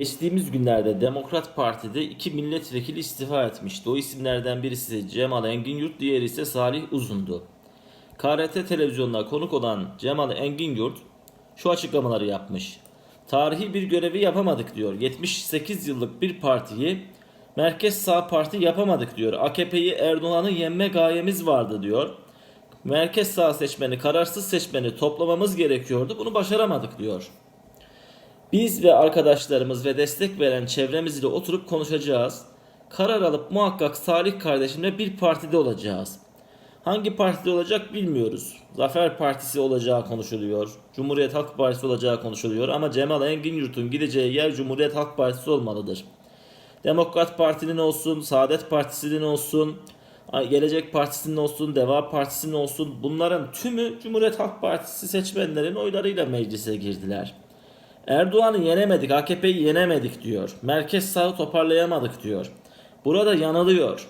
Geçtiğimiz günlerde Demokrat Parti'de iki milletvekili istifa etmişti. O isimlerden birisi Cemal Engin diğeri ise Salih Uzun'du. KRT televizyonuna konuk olan Cemal Engin şu açıklamaları yapmış. Tarihi bir görevi yapamadık diyor. 78 yıllık bir partiyi merkez sağ parti yapamadık diyor. AKP'yi Erdoğan'ı yenme gayemiz vardı diyor. Merkez sağ seçmeni, kararsız seçmeni toplamamız gerekiyordu. Bunu başaramadık diyor. Biz ve arkadaşlarımız ve destek veren çevremizle oturup konuşacağız. Karar alıp muhakkak Salih kardeşimle bir partide olacağız. Hangi partide olacak bilmiyoruz. Zafer Partisi olacağı konuşuluyor. Cumhuriyet Halk Partisi olacağı konuşuluyor. Ama Cemal Engin Yurt'un gideceği yer Cumhuriyet Halk Partisi olmalıdır. Demokrat Parti'nin olsun, Saadet Partisi'nin olsun, Gelecek Partisi'nin olsun, Deva Partisi'nin olsun bunların tümü Cumhuriyet Halk Partisi seçmenlerin oylarıyla meclise girdiler. Erdoğan'ı yenemedik, AKP'yi yenemedik diyor. Merkez sağı toparlayamadık diyor. Burada yanılıyor.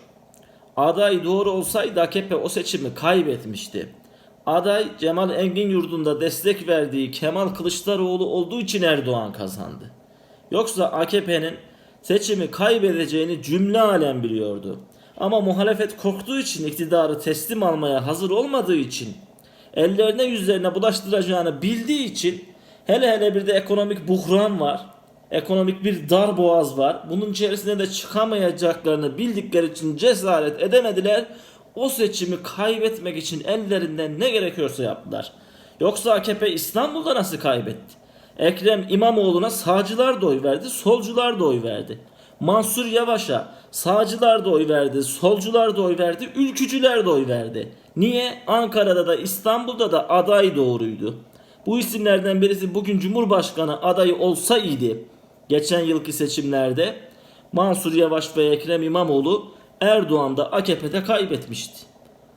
Aday doğru olsaydı AKP o seçimi kaybetmişti. Aday Cemal Engin Yurdu'nda destek verdiği Kemal Kılıçdaroğlu olduğu için Erdoğan kazandı. Yoksa AKP'nin seçimi kaybedeceğini cümle alem biliyordu. Ama muhalefet korktuğu için iktidarı teslim almaya hazır olmadığı için ellerine yüzlerine bulaştıracağını bildiği için hele hele bir de ekonomik buhran var. Ekonomik bir dar boğaz var. Bunun içerisinde de çıkamayacaklarını bildikleri için cesaret edemediler. O seçimi kaybetmek için ellerinden ne gerekiyorsa yaptılar. Yoksa AKP İstanbul'da nasıl kaybetti? Ekrem İmamoğlu'na sağcılar da oy verdi, solcular da oy verdi. Mansur Yavaş'a sağcılar da oy verdi, solcular da oy verdi, ülkücüler de oy verdi. Niye? Ankara'da da İstanbul'da da aday doğruydu. Bu isimlerden birisi bugün Cumhurbaşkanı adayı olsaydı geçen yılki seçimlerde Mansur Yavaş ve Ekrem İmamoğlu Erdoğan da AKP'de kaybetmişti.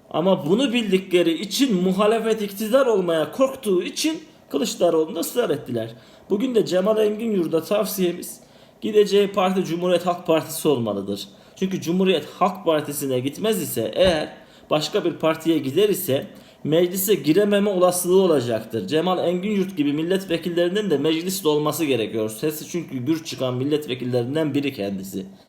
Ama bunu bildikleri için muhalefet iktidar olmaya korktuğu için Kılıçdaroğlu'nda ısrar ettiler. Bugün de Cemal Engin Yurda tavsiyemiz gideceği parti Cumhuriyet Halk Partisi olmalıdır. Çünkü Cumhuriyet Halk Partisi'ne gitmez ise eğer başka bir partiye gider ise meclise girememe olasılığı olacaktır. Cemal Engin gibi milletvekillerinin de mecliste olması gerekiyor. Sesi çünkü gür çıkan milletvekillerinden biri kendisi.